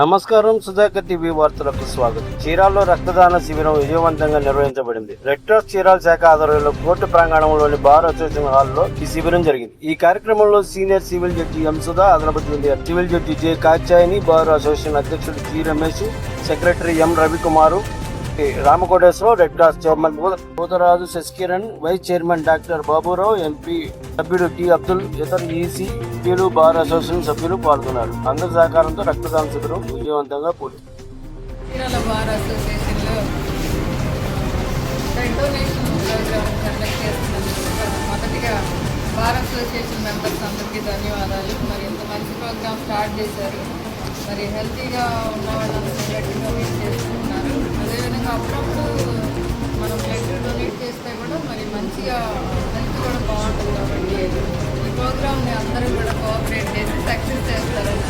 నమస్కారం సుధాకర్ టీవీ వార్తలకు స్వాగతం. చీరాల్లో రక్తదాన శిబిరం విజయవంతంగా నిర్వహించబడింది. రెడ్ క్రాస్ చీరాల శాఖ ఆధ్వర్యంలో కోర్టు ప్రాంగణంలోని బార్ అసోసియేషన్ హాల్లో ఈ శిబిరం జరిగింది. ఈ కార్యక్రమంలో senior civil judge M Sudha అదనపతి junior civil judge J కాచాయని బార్ అసోసియేషన్ అధ్యక్షుడు G Ramesh secretary M Ravikumar Ramakoteswararao red cross chairman Bhutaraju Sasikiran vice chairman doctor Baburao MP సభ్యుడు టి అబ్దుల్ ఇతర ఈసీ సభ్యులు బార్ అసోసియేషన్ సభ్యులు పాల్గొన్నారు. అందరి సహకారంతో రక్తదాన శిబిరం విజయవంతంగా పూర్తి మొదటిగా బార్ అసోసియేషన్ మెంబర్స్ అందరికీ ధన్యవాదాలు. మరి ఇంత మంచి ప్రోగ్రామ్ స్టార్ట్ చేశారు. మరి హెల్తీగా ఉన్న వాళ్ళందరూ మంచిగా హెల్త్ కూడా బాగుంటుంది కాబట్టి ఈ ప్రోగ్రామ్ని అందరూ కూడా కోఆపరేట్ చేసి సక్సెస్ చేస్తారని